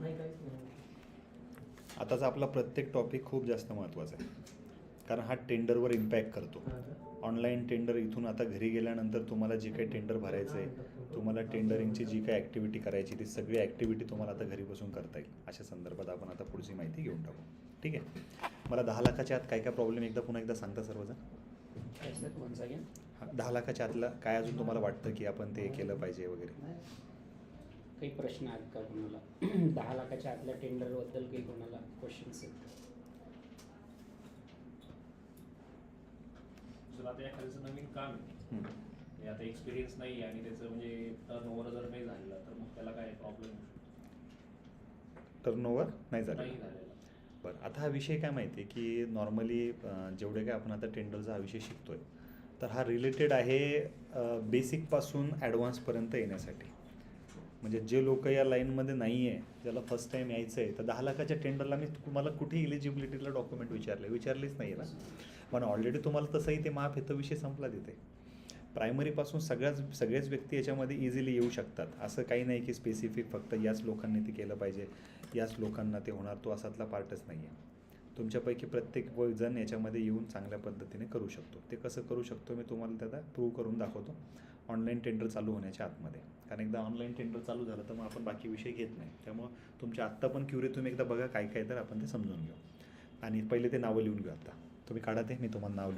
नाही काहीच नाही आताचा आपला प्रत्येक टॉपिक खूप जास्त महत्त्वाचा आहे. कारण हा टेंडरवर इम्पॅक्ट करतो? ऑनलाईन टेंडर इथून आता घरी गेल्यानंतर तुम्हाला जे काही टेंडर भरायचं आहे तुम्हाला टेंडरिंगची जी काही ॲक्टिव्हिटी करायची ती सगळी ॲक्टिव्हिटी तुम्हाला आता घरी बसून करता येईल. अशा संदर्भात आपण आता पुढची माहिती घेऊन टाकू. ठीक आहे? मला दहा लाखाच्या आत काय काय प्रॉब्लेम एकदा पुन्हा एकदा सांगता सर्वजण? हा, दहा लाखाच्या आतला काय अजून तुम्हाला वाटतं की आपण ते केलं पाहिजे वगैरे? काही प्रश्न आहेत का कोणाला? दहा लाखाच्या आतल्या टेंडरबद्दल काही कोणाला क्वेश्चन्स आहेत? जर आता एखाद्याचं नवीन काम आहे. म्हणजे आता एक्सपिरियन्स नाही आणि त्याचं म्हणजे टर्न ओव्हर जर नाही झालेला तर मग त्याला काय प्रॉब्लेम टर्नओव्हर नाही झालं नाही झालेला. बरं आता हा विषय काय माहिती आहे की नॉर्मली जेवढे काय आपण आता टेंडरचा हा विषय शिकतोय तर हा रिलेटेड आहे बेसिकपासून ॲडव्हान्सपर्यंत येण्यासाठी. म्हणजे जे लोक या लाईनमध्ये नाही आहे ज्याला फर्स्ट टाईम यायचं आहे तर दहा लाखाच्या टेंडरला मी तुम्हाला कुठे इलिजिबिलिटीला डॉक्युमेंट विचारले? विचारलेच नाही ना. पण ऑलरेडी तुम्हाला तसंही ते माफ येतं विषय संपला तिथे. प्रायमरीपासून सगळ्याच सगळेच व्यक्ती याच्यामध्ये इझिली येऊ शकतात. असं काही नाही की स्पेसिफिक फक्त याच लोकांनी ते केलं पाहिजे. याच लोकांना ते होणार. तो असातला पार्टच नाही आहे तुमच्यापैकी प्रत्येक व- जण याच्यामध्ये येऊन चांगल्या पद्धतीने करू शकतो. ते कसं करू शकतो मी तुम्हाला त्याला प्रूव्ह करून दाखवतो. ऑनलाईन टेंडर चालू होण्याच्या आतमध्ये. कारण एकदा ऑनलाईन टेंडर चालू झालं तर मग आपण बाकी विषय घेत नाही. त्यामुळं तुमच्या आत्ता पण क्युरी तुम्ही एकदा बघा काय काय तर आपण ते समजून घेऊ. आणि पहिले ते नावं लिहून घेऊ आता. तुम्ही काढा ते मी तुम्हाला नाव